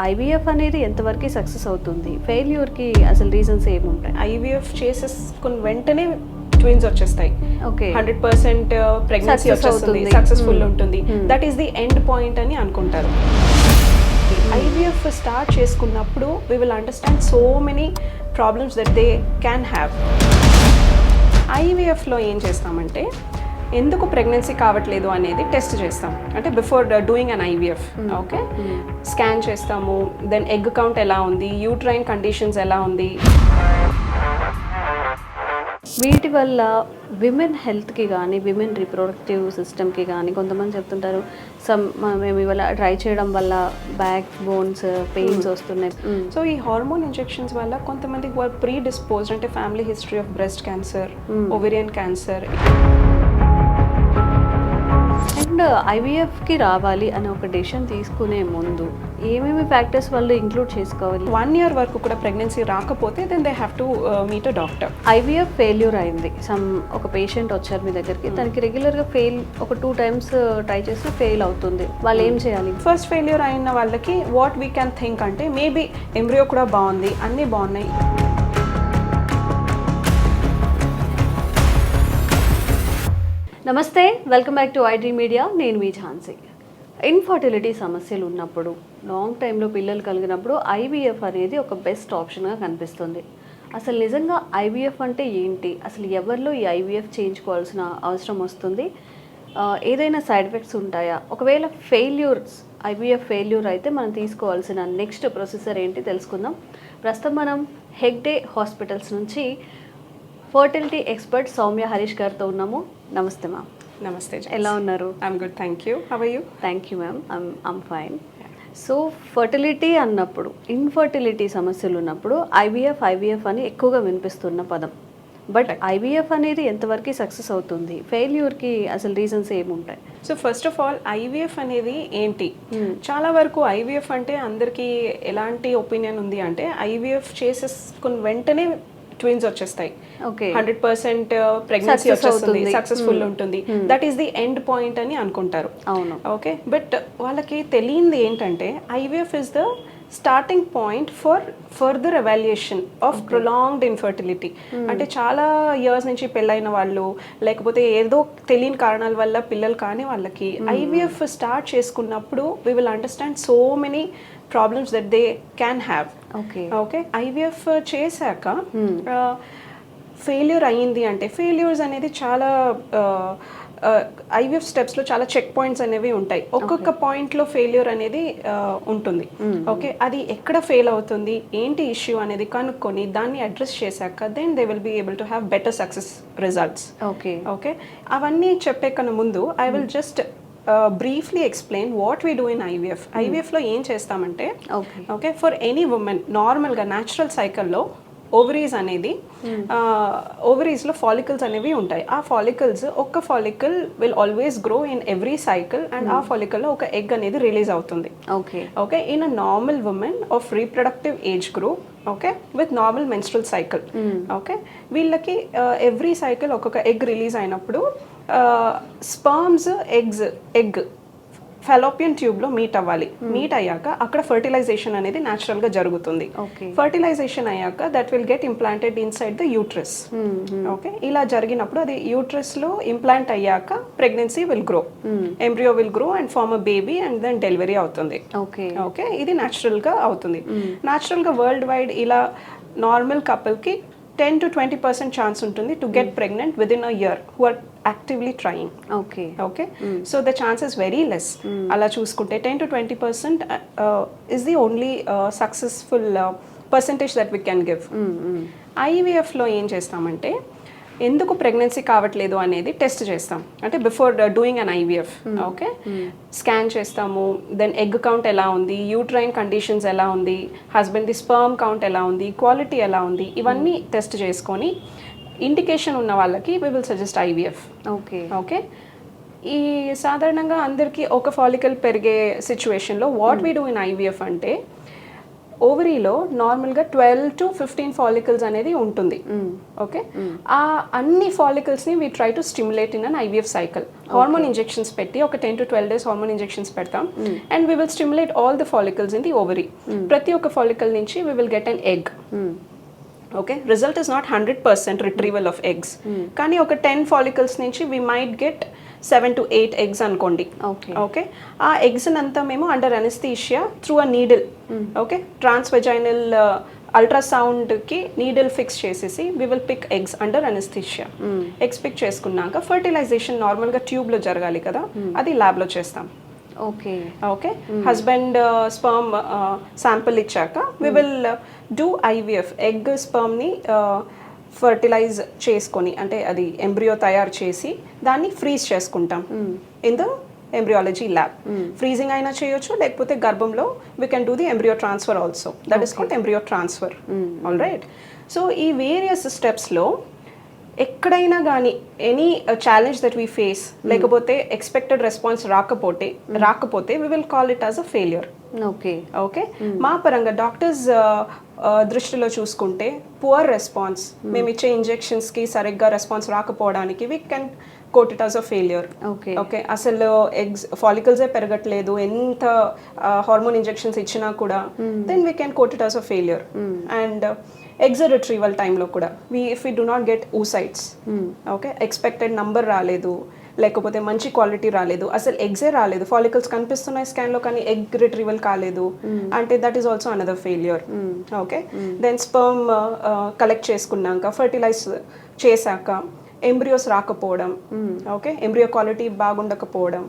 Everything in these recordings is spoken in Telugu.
ఐవీఎఫ్ అనేది ఎంతవరకు సక్సెస్ అవుతుంది? ఫెయిల్యూర్కి అసలు రీజన్స్ ఏముంటాయి? ఐవీఎఫ్ చేసేసుకున్న వెంటనే ట్విన్స్ వచ్చేస్తాయి. ఓకే. హండ్రెడ్ పర్సెంట్ ప్రెగ్నెన్సీ వచ్చేస్తుంది. సక్సెస్ఫుల్. ఉంటుంది. That is the end point అని అనుకుంటారు. ఐవీఎఫ్ స్టార్ట్ చేసుకున్నప్పుడు we will understand so many problems that they can have ఐవీఎఫ్లో ఏం చేస్తామంటే ఎందుకు ప్రెగ్నెన్సీ కావట్లేదు అనేది టెస్ట్ చేస్తాం. అంటే before doing an IVF okay? Scan చేస్తాము దెన్ ఎగ్ కౌంట్ ఎలా ఉంది యూట్రైన్ కండిషన్స్ ఎలా ఉంది. వీటి వల్ల విమెన్ హెల్త్కి కానీ విమెన్ రిప్రొడక్టివ్ సిస్టమ్కి కానీ కొంతమంది చెప్తుంటారు సమ్ మేము ఇవాళ ట్రై చేయడం వల్ల బ్యాక్ బోన్స్ పెయిన్స్ వస్తున్నాయి. Mm. సో ఈ హార్మోన్ ఇంజెక్షన్స్ వల్ల కొంతమంది ప్రీ డిస్పోజ్డ్ అంటే family history of breast cancer Hmm. Ovarian cancer and ఐవీఎఫ్కి రావాలి అనే ఒక డెసిషన్ తీసుకునే ముందు ఏమేమి ఫ్యాక్టర్స్ వాళ్ళు ఇంక్లూడ్ చేసుకోవాలి? వన్ ఇయర్ వరకు కూడా ప్రెగ్నెన్సీ రాకపోతే then they have to meet a doctor IVF failure అయింది. సమ్ ఒక పేషెంట్ వచ్చారు మీ దగ్గరికి. తనకి రెగ్యులర్గా ఫెయిల్ ఒక టూ టైమ్స్ ట్రై చేసి ఫెయిల్ అవుతుంది. వాళ్ళు ఏం చేయాలి? ఫస్ట్ ఫెయిల్యూర్ అయిన వాళ్ళకి వాట్ వీ క్యాన్ థింక్ అంటే మేబీ ఎంబ్రియో కూడా బాగుంది అన్నీ బాగున్నాయి. నమస్తే welcome back to IT media నేను మీ ఝాన్సీ. ఇన్ఫర్టిలిటీ సమస్యలు ఉన్నప్పుడు లాంగ్ టైంలో పిల్లలు కలిగినప్పుడు ఐవీఎఫ్ అనేది ఒక బెస్ట్ ఆప్షన్గా కనిపిస్తుంది. అసలు నిజంగా ఐవీఎఫ్ అంటే ఏంటి? అసలు ఎవరిలో ఈ ఐవీఎఫ్ చేయించుకోవాల్సిన అవసరం వస్తుంది? ఏదైనా సైడ్ ఎఫెక్ట్స్ ఉంటాయా? ఒకవేళ ఫెయిల్యూర్స్ ఐవీఎఫ్ ఫెయిల్యూర్ అయితే మనం తీసుకోవాల్సిన నెక్స్ట్ ప్రొసెసర్ ఏంటి తెలుసుకుందాం. ప్రస్తుతం మనం హెగ్డే హాస్పిటల్స్ నుంచి ఫర్టిలిటీ ఎక్స్పర్ట్ సౌమ్య హరీష్ గారితో ఉన్నాము. నమస్తే మ్యామ్. నమస్తే ఎలా ఉన్నారు? I'm good thank you how you thank you ma'am I'm I'm fine so fertility అన్నప్పుడు ఇన్ఫర్టిలిటీ సమస్యలు ఉన్నప్పుడు ఐవీఎఫ్ ఐవీఎఫ్ అని ఎక్కువగా వినిపిస్తున్న పదం. బట్ ఐవీఎఫ్ అనేది ఎంతవరకు సక్సెస్ అవుతుంది? ఫెయిల్యూర్కి అసలు రీజన్స్ ఏముంటాయి? So first of all IVF అనేది ఏంటి? చాలా వరకు ఐవీఎఫ్ అంటే అందరికీ ఎలాంటి ఒపీనియన్ ఉంది అంటే ఐవీఎఫ్ చేసేసుకున్న వెంటనే ట్విన్స్ వచ్చేస్తాయి. హండ్రెడ్ పర్సెంట్ ప్రెగ్నెన్సీ Success వచ్చేస్తుంది. Successful Hmm. ఉంటుంది. That is the end point అని అనుకుంటారు. అవును. ఓకే బట్ వాళ్ళకి తెలియంది ఏంటంటే IVF is the starting point for further evaluation of prolonged infertility అంటే చాలా ఇయర్స్ నుంచి పెళ్ళైన వాళ్ళు లేకపోతే ఏదో తెలియని కారణాల వల్ల పిల్లలు కాని వాళ్ళకి ఐవీఎఫ్ స్టార్ట్ చేసుకున్నప్పుడు we will understand so many problems that they can have okay okay IVF చేశాక ఫెయిల్యూర్ అయ్యింది అంటే ఫెయిల్యూర్స్ అనేది చాలా ఐవీఎఫ్ స్టెప్స్లో చాలా చెక్ పాయింట్స్ అనేవి ఉంటాయి. ఒక్కొక్క పాయింట్లో ఫెయిల్యూర్ అనేది ఉంటుంది. ఓకే అది ఎక్కడ ఫెయిల్ అవుతుంది ఏంటి ఇష్యూ అనేది కనుక్కొని దాన్ని అడ్రస్ చేశాక then they will be able to have better success results okay okay అవన్నీ చెప్పే కన్నా ముందు I will just briefly explain what we do in IVF ఐవీఎఫ్లో ఏం చేస్తామంటే ఓకే ఫర్ ఎనీ ఉమెన్ నార్మల్గా న్యాచురల్ సైకిల్లో ఓవరీస్ అనేది ఓవరీస్లో ఫాలికల్స్ అనేవి ఉంటాయి. ఆ ఫాలికల్స్ ఒక్క follicle will always grow in every cycle and ఆ ఫాలికల్లో ఒక ఎగ్ అనేది రిలీజ్ అవుతుంది. Okay okay in a normal women of reproductive age group okay with normal menstrual cycle okay వీళ్ళకి ఎవ్రీ సైకిల్ ఒక్కొక్క ఎగ్ రిలీజ్ అయినప్పుడు స్పర్మ్స్ ఎగ్స్ ఎగ్ ఫెలోపియన్ ట్యూబ్లో మీట్ అవ్వాలి. మీట్ అయ్యాక అక్కడ ఫర్టిలైజేషన్ అనేది న్యాచురల్గా జరుగుతుంది. ఫర్టిలైజేషన్ అయ్యాక that will get implanted inside the uterus okay ఇలా జరిగినప్పుడు అది యూట్రస్లో ఇంప్లాంట్ అయ్యాక pregnancy will grow embryo will grow and form a baby and then delivery అవుతుంది. ఓకే ఇది natural గా అవుతుంది. Natural గా వరల్డ్ వైడ్ ఇలా నార్మల్కి ten to twenty percent chance ఉంటుంది to get pregnant within a year who are actively trying okay okay so the chances very less అలా చూసుకుంటే ten to twenty percent is the only successful percentage that we can give ఐవీఎఫ్లో ఏం చేస్తామంటే ఎందుకు ప్రెగ్నెన్సీ కావట్లేదు అనేది టెస్ట్ చేస్తాం. అంటే before doing an IVF okay scan చేస్తాము. దెన్ ఎగ్ కౌంట్ ఎలా ఉంది? యూట్రైన్ కండిషన్స్ ఎలా ఉంది? హస్బెండ్ది స్పర్మ్ కౌంట్ ఎలా ఉంది? క్వాలిటీ ఎలా ఉంది? ఇవన్నీ టెస్ట్ చేసుకొని ఇండికేషన్ ఉన్న వాళ్ళకి we will suggest IVF okay. Okay? ఈ సాధారణంగా అందరికీ ఒక ఫాలికల్ పెరిగే సిచ్యువేషన్లో what we do in IVF అంటే ఓవరీలో నార్మల్గా ట్వెల్వ్ టు ఫిఫ్టీన్ ఫాలికల్స్ అనేది ఉంటుంది. ఓకే? ఆ అన్ని ఫాలికల్స్ని we try to stimulate in an IVF cycle hormone injections పెట్టి ఒక ten to twelve days hormone injections పెడతాం. And we will stimulate all the follicles in the ovary ప్రతి ఒక్క ఫాలికల్ నుంచి we will get an egg okay result is not hundred percent retrieval of eggs కానీ ఒక టెన్ ఫాలికల్స్ నుంచి we might get seven to eight eggs అనుకోండి. ఓకే ఓకే ఆ ఎగ్స్ అంతా మేము under anaesthesia through a needle okay transvaginal అల్ట్రాసౌండ్కి needle fix చేసేసి we will pick eggs under anaesthesia eggs pick చేసుకున్నాక ఫర్టిలైజేషన్ నార్మల్గా ట్యూబ్లో జరగాలి కదా? అది ల్యాబ్లో చేస్తాం. Okay okay husband sperm sample ఇచ్చాక we will do IVF egg స్పర్మ్ని fertilize చేసుకొని అంటే అది ఎంబ్రియో తయారు చేసి దాన్ని ఫ్రీజ్ చేసుకుంటాం. In the embryology lab freezing అయినా చేయొచ్చు లేకపోతే గర్భంలో we can do the embryo transfer also that is called embryo transfer all right so ఈ వేరియస్ స్టెప్స్లో ఎక్కడైనా కానీ any challenge that we face లేకపోతే ఎక్స్పెక్టెడ్ రెస్పాన్స్ రాకపోతే రాకపోతే we will call it as a failure okay okay మా పరంగా డాక్టర్స్ దృష్టిలో చూసుకుంటే పువర్ రెస్పాన్స్ మేము ఇచ్చే ఇంజెక్షన్స్కి సరిగ్గా రెస్పాన్స్ రాకపోవడానికి we can quote it as a failure okay okay అసలు ఎగ్స్ ఫాలికల్సే పెరగట్లేదు ఎంత హార్మోన్ ఇంజెక్షన్స్ ఇచ్చినా కూడా then we can quote it as a failure and eggs retrieval టైంలో కూడా we if we do not get oocytes okay expected number రాలేదు లేకపోతే మంచి క్వాలిటీ రాలేదు. అసలు ఎగ్సే రాలేదు. ఫాలికల్స్ కనిపిస్తున్నాయి స్కాన్లో కానీ ఎగ్ రిట్రీవల్ కాలేదు. అంటే that is also another failure okay then sperm collect చేసుకున్నాక ఫర్టిలైజ్ చేశాక ఎంబ్రియోస్ రాకపోవడం. Okay embryo quality బాగుండకపోవడం.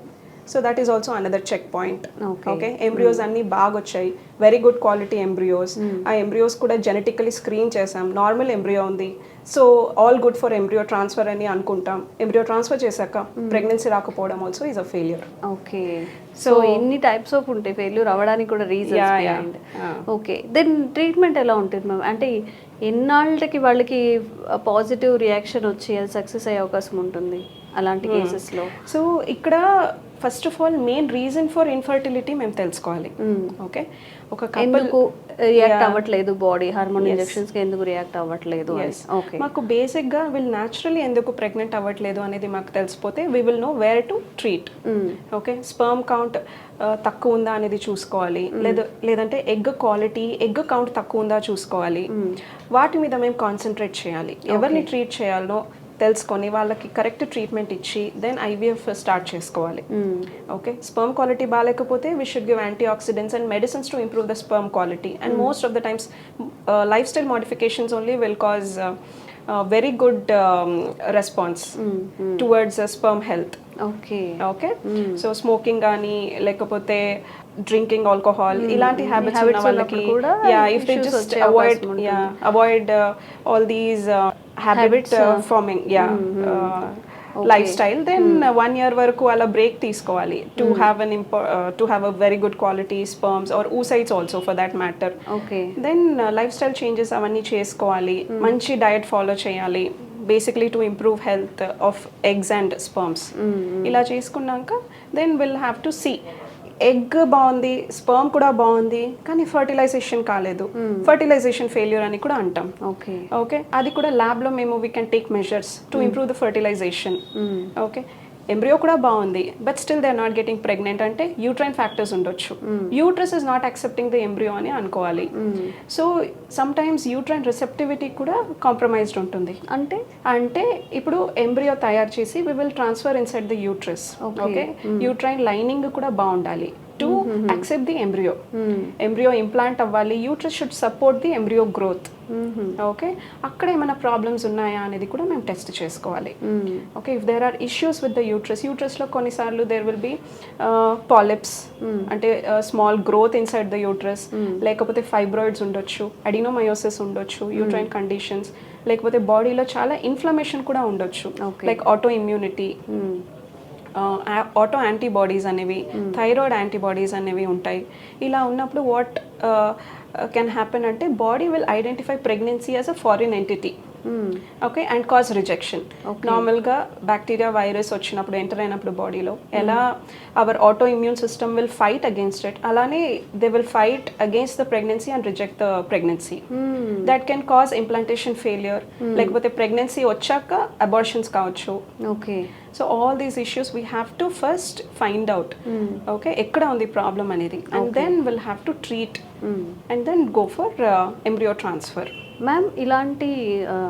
So that is also another check point. Okay embryos అన్ని బాగా వచ్చాయి వెరీ గుడ్ క్వాలిటీ ఎంబ్రియోస్ ఆ ఎంబ్రియోస్ కూడా జెనెటికలీ స్క్రీన్ చేసాం నార్మల్ ఎంబ్రియో ఉంది. So all good for embryo transfer అని అనుకుంటాం. ఎంబ్రియో ట్రాన్స్ఫర్ చేశాక ప్రెగ్నెన్సీ రాకపోవడం also is a failure okay. So ఎన్ని టైప్స్ ఆఫ్ ఉంటాయి. ఫెయిల్యూర్ అవ్వడానికి కూడా. Ah. ఓకే దెన్ ట్రీట్మెంట్ ఎలా ఉంటుంది మ్యామ్ అంటే ఎన్నాళ్ళకి వాళ్ళకి పాజిటివ్ రియాక్షన్ వచ్చి అది సక్సెస్ అయ్యే అవకాశం ఉంటుంది అలాంటి Hmm. కేసెస్లో సో ఇక్కడ first of all main reason for infertility మేము తెలుసుకోవాలి. ఓకే ఒక couple- ఎందుకు రియాక్ట్. అవ్వట్లేదు బాడీ హార్మోన్ Yes. ఇంజెక్షన్స్కి ఎందుకు రియాక్ట్ అవ్వట్లేదు. ఓకే మాకు బేసిక్గా వీళ్ళు న్యాచురల్లీ ఎందుకు ప్రెగ్నెంట్ అవ్వట్లేదు అనేది మాకు తెలిసిపోతే we will know where to treat okay sperm count తక్కువ ఉందా అనేది చూసుకోవాలి. లేదా లేదంటే ఎగ్ క్వాలిటీ ఎగ్ కౌంట్ తక్కువ ఉందా చూసుకోవాలి. వాటి మీద మేము కాన్సన్ట్రేట్ చేయాలి. ఎవరిని ట్రీట్ చేయాలో తెలుసుకొని వాళ్ళకి కరెక్ట్ ట్రీట్మెంట్ ఇచ్చి దెన్ ఐవీఎఫ్ స్టార్ట్ చేసుకోవాలి. ఓకే స్పర్మ్ క్వాలిటీ బాగాలేకపోతే we should give antioxidants and medicines to improve the sperm quality and most of the times lifestyle modifications only will cause very good response towards sperm health okay okay so smoking కానీ లేకపోతే డ్రింకింగ్ ఆల్కహాల్ ఇలాంటి హ్యాబిట్స్ ఉన్న వాళ్ళకి yeah if they just avoid. Yeah avoid all these habits forming yeah lifestyle then one year వరకు అలా బ్రేక్ తీసుకోవాలి. To have an ఇంపా to have a very good quality sperms or oocytes also for that matter okay then lifestyle changes అవన్నీ చేసుకోవాలి. మంచి డయట్ ఫాలో చేయాలి. Basically to improve health of eggs and sperms ఇలా చేసుకున్నాక then will have to see egg బాగుంది స్పర్మ్ కూడా బాగుంది కానీ ఫర్టిలైజేషన్ కాలేదు. ఫర్టిలైజేషన్ ఫెయిల్యూర్ అని కూడా అంటాం. ఓకే ఓకే అది కూడా ల్యాబ్లో మేము we can take measures to improve the fertilization okay embryo కూడా బాగుంది but still they are not getting pregnant అంటే యూట్రైన్ ఫ్యాక్టర్స్ ఉండొచ్చు. Uterus is not accepting the embryo అని అనుకోవాలి. So sometimes uterine receptivity కూడా కాంప్రమైజ్డ్ ఉంటుంది. అంటే? అంటే ఇప్పుడు ఎంబ్రియో తయారు చేసి we will transfer inside the uterus. Okay uterine lining కూడా బాగుండాలి. To accept the embryo embryo implant అవ్వాలి. Uterus should support the embryo growth okay అక్కడ ఏమైనా ప్రాబ్లమ్స్ ఉన్నాయా అనేది కూడా మేము టెస్ట్ చేసుకోవాలి. Okay if there are issues with the uterus యూట్రస్లో కొన్నిసార్లు దేర్ విల్ బి పాలిప్స్ అంటే small growth inside the uterus లేకపోతే ఫైబ్రాయిడ్స్ ఉండొచ్చు అడినోమయోసిస్ ఉండొచ్చు యూట్రైన్ కండిషన్స్ లేకపోతే బాడీలో చాలా ఇన్ఫ్లమేషన్ కూడా ఉండొచ్చు. Like auto immunity auto antibodies అనేవి థైరాయిడ్ యాంటీబాడీస్ అనేవి ఉంటాయి. ఇలా ఉన్నప్పుడు వాట్ కెన్ హ్యాపెన్ అంటే body will identify pregnancy as a foreign entity okay and cause rejection. నార్మల్గా బ్యాక్టీరియా వైరస్ వచ్చినప్పుడు ఎంటర్ అయినప్పుడు బాడీలో ఎలా our autoimmune system will fight against it అలానే they will fight against the pregnancy and reject the pregnancy that can cause implantation failure లేకపోతే ప్రెగ్నెన్సీ వచ్చాక అబార్షన్స్ కావచ్చు. Okay so all these issues we have to first find out okay ఎక్కడ ఉంది ప్రాబ్లం అనేది? And then will have to treat and then go for embryo transfer ma'am ఇలాంటి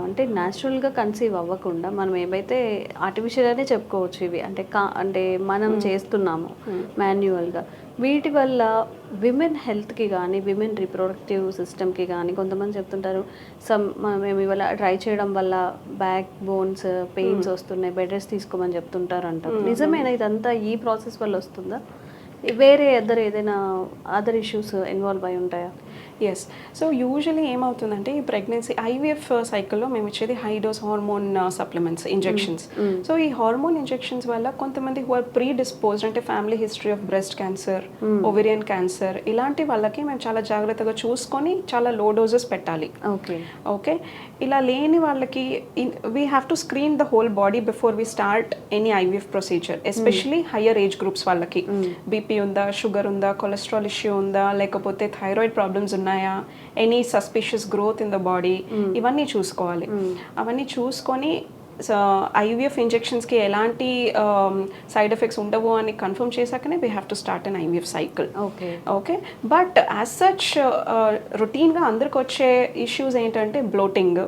అంటే న్యాచురల్గా కన్సీవ్ అవ్వకుండా మనం ఏమైతే ఆర్టిఫిషియల్ అనే చెప్పుకోవచ్చు ఇవి అంటే కా అంటే మనం చేస్తున్నాము మాన్యువల్గా వీటి వల్ల విమెన్ హెల్త్కి కానీ విమెన్ రిప్రొడక్టివ్ సిస్టమ్కి కానీ కొంతమంది చెప్తుంటారు సమ్ మేము ఇవాళ ట్రై చేయడం వల్ల బ్యాక్ బోన్స్ పెయిన్స్ వస్తున్నాయి బెడ్ రెస్ట్ తీసుకోమని చెప్తుంటారు అంటారు నిజమేనా ఇదంతా ఈ ప్రాసెస్ వల్ల వస్తుందా? వేరే అదర్ ఏదైనా అదర్ ఇష్యూస్ ఇన్వాల్వ్ అయి ఉంటాయా? ఎస్ సో యూజువలీ ఏమవుతుందంటే ఈ ప్రెగ్నెన్సీ ఐవీఎఫ్ సైకిల్లో మేము ఇచ్చేది high dose hormone supplements injections so ఈ హార్మోన్ ఇంజెక్షన్స్ వల్ల కొంతమంది హు ఆర్ ప్రీ డిస్పోజ్డ్ అంటే family history of breast cancer ovarian cancer ఇలాంటి వాళ్ళకి మేము చాలా జాగ్రత్తగా చూసుకొని చాలా లో డోసెస్ పెట్టాలి. ఓకే ఓకే ఇలా లేని వాళ్ళకి we have to screen the whole body before we start any IVF procedure especially higher age groups వాళ్ళకి. బీపీ ఉందా షుగర్ ఉందా కొలెస్ట్రాల్ ఇష్యూ ఉందా లేకపోతే థైరాయిడ్ ప్రాబ్లమ్స్ ఉన్నాయా any suspicious growth in the body ఇవన్నీ చూసుకోవాలి. అవన్నీ చూసుకొని సో ఐవీఎఫ్ ఇంజెక్షన్స్కి ఎలాంటి సైడ్ ఎఫెక్ట్స్ ఉండవు అని confirm చేశాకనే we have to start an IVF cycle okay okay but as such రొటీన్గా అందరికి వచ్చే ఇష్యూస్ ఏంటంటే bloating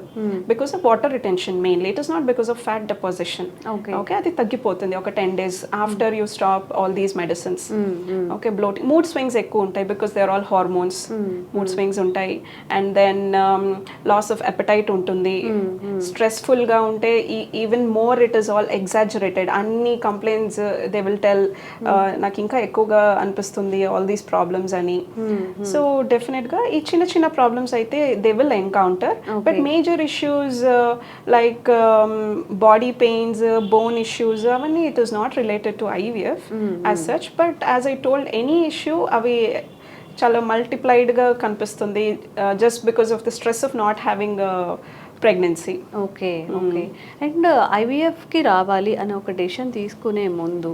because of water retention mainly it is not because of fat deposition Okay. Okay అది తగ్గిపోతుంది. ఒక ten days after you stop all these medicines okay bloating mood swings ఎక్కువ ఉంటాయి because they are all hormones mood swings ఉంటాయి. And then loss of appetite ఉంటుంది. స్ట్రెస్ఫుల్గా ఉంటే even more it is all exaggerated అన్ని కంప్లైంట్స్ దే విల్ టెల్ నాకు ఇంకా ఎక్కువగా అనిపిస్తుంది ఆల్ దీస్ ప్రాబ్లమ్స్ అని. సో డెఫినెట్గా ఈ చిన్న చిన్న ప్రాబ్లమ్స్ అయితే they will encounter but major issues like body pains bone issues అవన్నీ it is not related to IVF as such but as I told any issue అవి చాలా మల్టిప్లైడ్గా కనిపిస్తుంది just because of the stress of not having pregnancy. Okay okay. And ఐవీఎఫ్కి రావాలి అనే ఒక డెసిషన్ తీసుకునే ముందు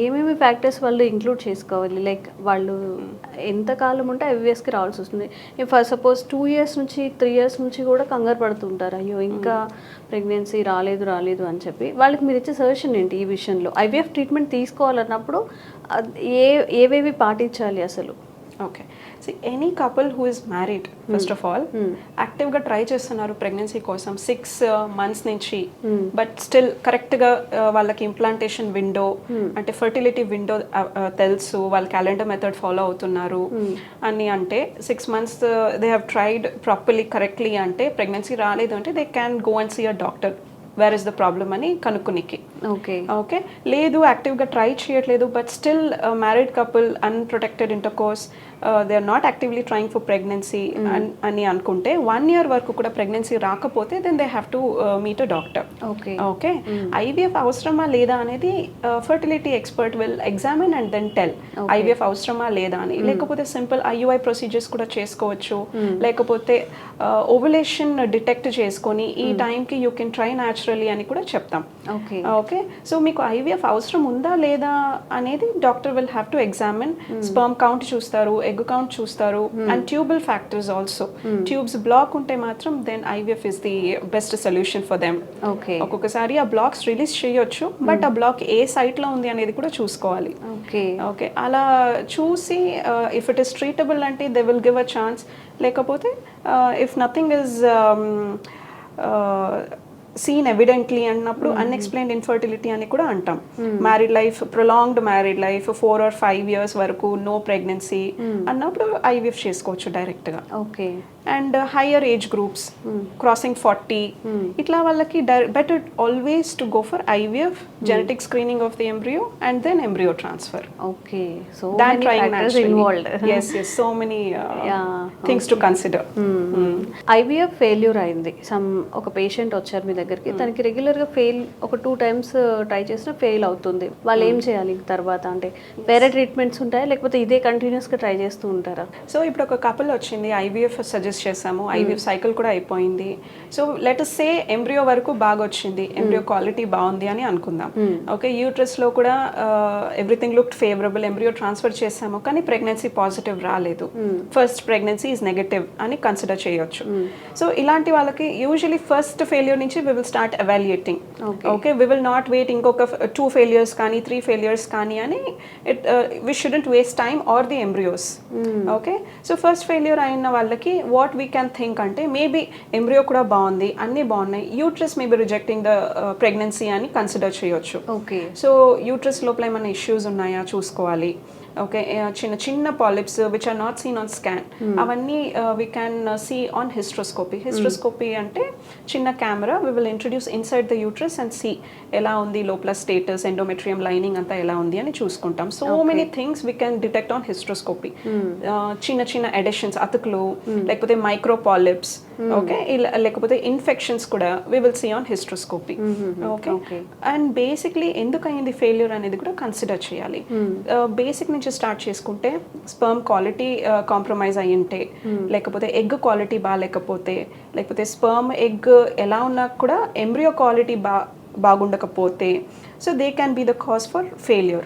ఏమేమి ఫ్యాక్టర్స్ వాళ్ళు ఇంక్లూడ్ చేసుకోవాలి? లైక్ వాళ్ళు ఎంతకాలం ఉంటే ఐవీఎస్కి రావాల్సి వస్తుంది. ఫర్ సపోజ్ టూ ఇయర్స్ నుంచి త్రీ ఇయర్స్ నుంచి కూడా కంగారు పడుతుంటారు. అయ్యో ఇంకా ప్రెగ్నెన్సీ రాలేదు రాలేదు అని చెప్పి వాళ్ళకి మీరు ఇచ్చే సజెషన్ ఏంటి ఈ విషయంలో? ఐవీఎఫ్ ట్రీట్మెంట్ తీసుకోవాలన్నప్పుడు ఏ ఏవేవి పాటించాలి అసలు? Okay see any couple who is married first of all యాక్టివ్గా ట్రై చేస్తున్నారు ప్రెగ్నెన్సీ కోసం సిక్స్ మంత్స్ నుంచి. బట్ స్టిల్ కరెక్ట్గా వాళ్ళకి ఇంప్లాంటేషన్ విండో అంటే ఫర్టిలిటీ విండో తెలుసు వాళ్ళ క్యాలెండర్ మెథడ్ ఫాలో అవుతున్నారు. అని అంటే six months they have tried properly correctly అంటే ప్రెగ్నెన్సీ రాలేదు అంటే they can go and see a doctor where is the problem అని కనుక్కునికి. ఓకే ఓకే లేదు యాక్టివ్గా ట్రై చేయట్లేదు but still married couple unprotected intercourse they are not actively trying for pregnancy అని అనుకుంటే వన్ ఇయర్ వరకు కూడా ప్రెగ్నెన్సీ రాకపోతే then they have to meet a doctor okay okay IVF అవసరమా లేదా అనేది fertility expert will examine and then tell IVF అవసరమా లేదా అని. లేకపోతే సింపుల్ ఐయుఐ ప్రొసీజర్స్ కూడా చేసుకోవచ్చు. లేకపోతే ఓవులేషన్ డిటెక్ట్ చేసుకొని ఈ టైంకి యూ కెన్ ట్రై న్యాచురలీ అని కూడా చెప్తాం. ఓకే. ఓకే? సో మీకు ఐవీఎఫ్ అవసరం ఉందా లేదా అనేది doctor will have to examine. Sperm count చూస్తారు ఎగ్ కౌంట్ చూస్తారు and tubal factors also. Tubes block ఉంటే మాత్రం then IVF is the best solution for them. Okay. ఒక్కొక్కసారి ఆ బ్లాక్స్ రిలీజ్ చేయొచ్చు బట్ ఆ బ్లాక్ ఏ సైట్లో ఉంది అనేది కూడా చూసుకోవాలి. ఓకే. ఓకే? అలా చూసి ఇఫ్ ఇట్ ఇస్ ట్రీటబుల్ అంటే they will give a chance లేకపోతే if nothing is seen evidently అన్నప్పుడు అన్ఎక్స్ప్లెయిన్డ్ ఇన్ఫర్టిలిటీ అని కూడా అంటాం. Married life prolonged married life four or five years వరకు నో ప్రెగ్నెన్సీ అన్నప్పుడు ఐవీఎఫ్ చేసుకోవచ్చు డైరెక్ట్గా okay and higher age groups crossing forty ఇట్లా వాళ్ళకి better always to go for IVF genetic screening of the embryo and then embryo transfer okay so than trying involved yes yes so many things to consider IVF failure అయింది. సమ్ ఒక పేషెంట్ వచ్చారు మీ దగ్గరికి. తనకి రెగ్యులర్గా ఫెయిల్ ఒక టూ టైమ్స్ ట్రై చేసినా ఫెయిల్ అవుతుంది. వాళ్ళు ఏం చేయాలి తర్వాత? అంటే వేరే ట్రీట్మెంట్స్ ఉంటాయా? లేకపోతే ఇదే కంటిన్యూస్గా ట్రై చేస్తూ ఉంటారా? సో ఇప్పుడు ఒక కపుల్ వచ్చింది ఐవీఎఫ్ సజెస్ట్ సజెస్ట్ చేసాము ఐవీఎఫ్ సైకిల్ కూడా అయిపోయింది. సో లెట్ సే ఎంబ్రియో వరకు బాగా వచ్చింది ఎంబ్రియో క్వాలిటీ బాగుంది అని అనుకుందాం. ఓకే యూట్రస్లో కూడా everything look favourable. Embryo transfer చేసాము కానీ ప్రెగ్నెన్సీ పాజిటివ్ రాలేదు. ఫస్ట్ ప్రెగ్నెన్సీ ఈజ్ నెగటివ్ అని కన్సిడర్ చేయొచ్చు. సో ఇలాంటి వాళ్ళకి యూజువలీ ఫస్ట్ ఫెయిల్యూర్ నుంచి we will start evaluating. Okay we will not wait ఇంకొక టూ ఫెయిలియర్స్ కానీ త్రీ ఫెయిలియర్స్ కానీ అని it we shouldn't waste time or the embryos. Okay so first failure అయిన వాళ్ళకి వాట్ వీ క్యాన్ థింక్ అంటే మేబీ ఎంబ్రియో కూడా బాగుంది అన్నీ బాగున్నాయి. Uterus maybe rejecting the pregnancy అని కన్సిడర్ చేయొచ్చు. ఓకే. సో యూట్రస్ లోపల ఏమైనా ఇష్యూస్ ఉన్నాయా చూసుకోవాలి. ఓకే చిన్న చిన్న polyps which are not seen on scan అవన్నీ we can see on hysteroscopy hysteroscopy అంటే చిన్న camera we will introduce inside the uterus and see ఎలా ఉంది లోపల స్టేటస్ ఎండోమెట్రియం లైనింగ్ అంతా ఎలా ఉంది అని చూసుకుంటాం. So many things we can detect on hysteroscopy చిన్న చిన్న ఎడిషన్స్ అతుకులు లేకపోతే మైక్రో పాలిప్స్ ఓకే లేకపోతే ఇన్ఫెక్షన్స్ కూడా we will see on hysteroscopy okay. And basically ఎందుకు అయింది ఫెయిల్యూర్ అనేది కూడా కన్సిడర్ చేయాలి. బేసిక్ నుంచి స్టార్ట్ చేసుకుంటే స్పర్మ్ క్వాలిటీ కాంప్రమైజ్ అయి ఉంటే లేకపోతే ఎగ్ క్వాలిటీ బాగాలేకపోతే లేకపోతే స్పర్మ్ ఎగ్ ఎలా ఉన్నా కూడా ఎంబ్రియో క్వాలిటీ బా బాగుండకపోతే so they can be the cause for failure.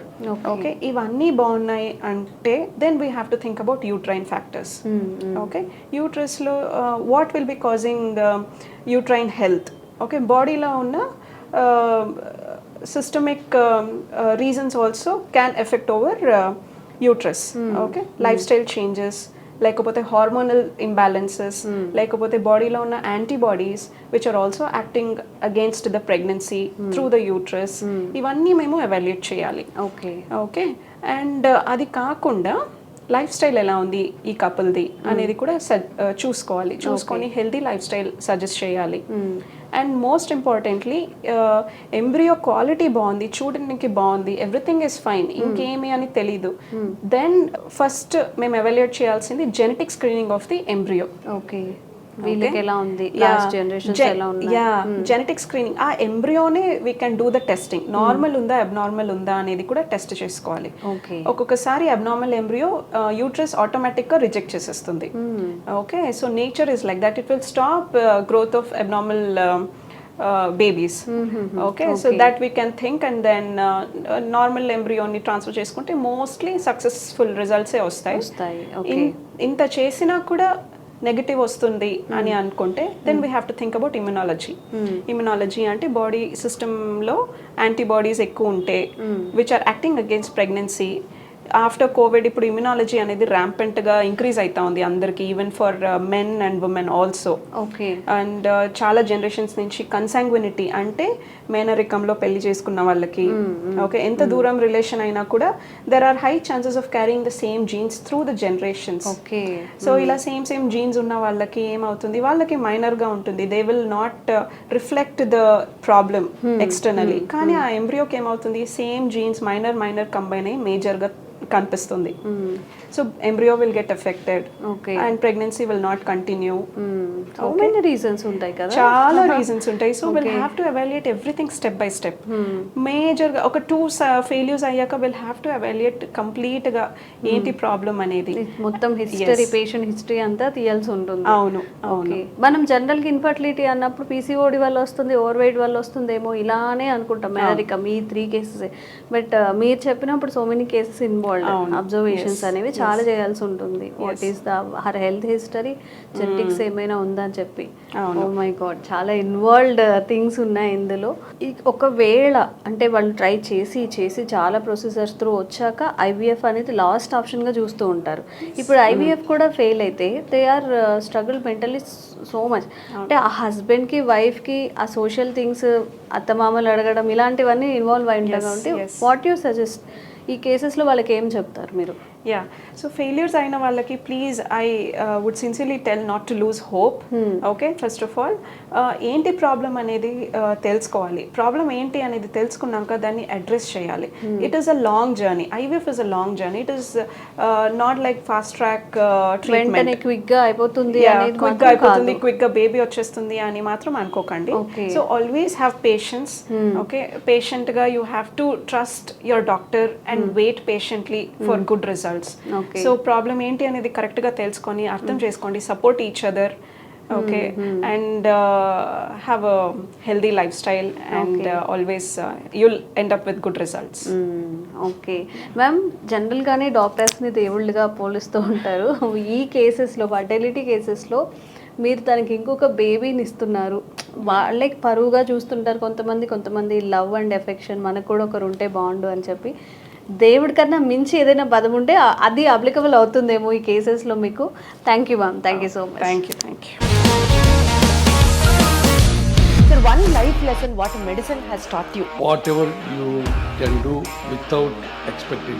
Okay? ఇవన్నీ బాగున్నాయి అంటే then we have to think about uterine factors. Okay? యూట్రస్లో what will be causing uterine health? Okay? బాడీలో ఉన్న systemic reasons also can affect over uterus okay lifestyle changes లేకపోతే హార్మోనల్ ఇంబ్యాలెన్సెస్ లేకపోతే బాడీలో ఉన్న antibodies which are also acting against the pregnancy through the uterus ఇవన్నీ మేము ఎవాల్యుయేట్ చేయాలి. ఓకే ఓకే అండ్ అది కాకుండా లైఫ్ స్టైల్ ఎలా ఉంది ఈ కపుల్ది అనేది కూడా uh, చూసుకోవాలి. చూసుకొని హెల్తీ లైఫ్ స్టైల్ సజెస్ట్ చేయాలి. And most importantly embryo quality బాగుంది చూడడానికి బాగుంది ఎవ్రీథింగ్ ఇస్ ఫైన్ ఇంకేమి అని తెలీదు. దెన్ ఫస్ట్ మేము ఎవాల్యుయేట్ చేయాల్సింది genetic screening of the embryo okay వీళ్ళకి ఎలా ఉంది యా జెనెటిక్ స్క్రీనింగ్ ఆ ఎంబ్రియోనే we can do the testing normal ఉందా అబ్నార్మల్ ఉందా అనేది కూడా టెస్ట్ చేసుకోవాలి. ఓకే ఒక్కొక్కసారి అబ్నార్మల్ ఎంబ్రియో యూట్రస్ ఆటోమేటిక్గా రిజెక్ట్ చేసేస్తుంది. Okay so nature is like that it will stop growth of abnormal babies okay so that we can think and then normal ఎంబ్రియోని transfer చేసుకుంటే మోస్ట్లీ సక్సెస్ఫుల్ రిజల్ట్సే వస్తాయి. ఇంత చేసినా కూడా నెగటివ్ వస్తుంది అని అనుకుంటే then we have to think about immunology immunology అంటే బాడీ సిస్టంలో యాంటీబాడీస్ ఎక్కువ ఉంటే which are acting against pregnancy after covid ఇప్పుడు ఇమ్యునాలజీ అనేది ర్యాంపెంట్గా ఇంక్రీజ్ అవుతా ఉంది అందరికి even for men and women also okay and చాలా జనరేషన్స్ నుంచి కన్సాంగ్వినిటీ అంటే మేనరికంలో పెళ్ళి చేసుకున్న వాళ్ళకి. ఓకే ఎంత దూరం రిలేషన్ అయినా కూడా there are high chances of carrying the same genes through the generations okay so ఇలా సేమ్ సేమ్ జీన్స్ ఉన్న వాళ్ళకి ఏమవుతుంది? వాళ్ళకి మైనర్గా ఉంటుంది. They will not reflect the problem externally కానీ ఆ ఎంబ్రియోకి ఏమవుతుంది? Same genes minor minor combine అయ్యి మేజర్గా కనిపిస్తుంది. So embryo will get affected and pregnancy will not continue many reasons ఉంటాయి కదా. చాలా రీజన్స్ ఉంటాయి. So will have to evaluate everything step by step మేజర్గా ఒక టూ ఫెయిల్యూర్స్ అయ్యాక విల్ హ్యావ్ టు ఎవాల్యుయేట్ కంప్లీట్గా ఏంటి ప్రాబ్లం అనేది. మొత్తం హిస్టరీ పేషెంట్ హిస్టరీ అంతా తీయాల్సి ఉంటుంది. అవును అవును. మనం జనరల్గా ఇన్ఫర్టిలిటీ అన్నప్పుడు పీసీఓడి వల్ల వస్తుంది ఓవర్ వెయిట్ వల్ల వస్తుందేమో ఇలానే అనుకుంటాం. మెదరిక మీ త్రీ కేసెస్ బట్ మీరు చెప్పినప్పుడు so many cases involve observations అనేవి చాలా చేయాల్సి ఉంటుంది. What is the her health history genetics ఏమైనా ఉందా అని చెప్పి. ఓ మై గాడ్ చాలా ఇన్వాల్వ్డ్ థింగ్స్ ఉన్నాయి ఇందులో. ఒకవేళ అంటే వాళ్ళు ట్రై చేసి చేసి చాలా ప్రొసీజర్స్ త్రూ వచ్చాక ఐవీఎఫ్ అనేది లాస్ట్ ఆప్షన్గా చూస్తూ ఉంటారు. ఇప్పుడు ఐవీఎఫ్ కూడా ఫెయిల్ అయితే they are struggle mentally so much అంటే ఆ హస్బెండ్కి వైఫ్కి ఆ సోషల్ థింగ్స్ అత్తమామలు అడగడం ఇలాంటివన్నీ ఇన్వాల్వ్ అయి ఉంటాయి కాబట్టి వాట్ యూ సజెస్ట్ ఈ కేసెస్లో వాళ్ళకి ఏం చెప్తారు మీరు? యా సో ఫెయిల్యూర్స్ అయిన వాళ్ళకి please I would sincerely tell not to lose hope okay first of all ఏంటి ప్రాబ్లం అనేది uh, తెలుసుకోవాలి. ప్రాబ్లం ఏంటి అనేది తెలుసుకున్నాక దాన్ని అడ్రస్ చేయాలి. It is a long journey IVF is a long journey it is not like fast track treatment వెంటనే క్విక్గా అయిపోతుంది అనేది క్విక్గా మాత్రం అయిపోతుంది కాదు. క్విక్గా బేబీ వచ్చేస్తుంది అని మాత్రం అనుకోకండి. So always have patience okay పేషెంట్గా you have to trust your doctor and wait patiently for good results. So problem ఏంటి అనేది కరెక్ట్గా తెలుసుకొని అర్థం చేసుకోండి. Support each other okay and have a healthy lifestyle and always you'll end up with good results okay ma'am జనరల్గానే డాక్టర్స్ని దేవుళ్ళుగా పోలుస్తూ ఉంటారు. ఈ కేసెస్లో ఫర్టిలిటీ కేసెస్లో మీరు తనకి ఇంకొక బేబీని ఇస్తున్నారు. వాళ్ళకి పరువుగా చూస్తుంటారు కొంతమంది. కొంతమంది లవ్ అండ్ ఎఫెక్షన్ మనకు కూడా ఒకరు ఉంటే బాగుండు అని చెప్పి. దేవుడి కన్నా మించి ఏదైనా పదం ఉంటే అది అప్లికబుల్ అవుతుందేమో ఈ కేసెస్లో మీకు thank you ma'am thank you so much thank you thank you Sir, one life lesson what medicine has taught you. whatever you can do without expecting.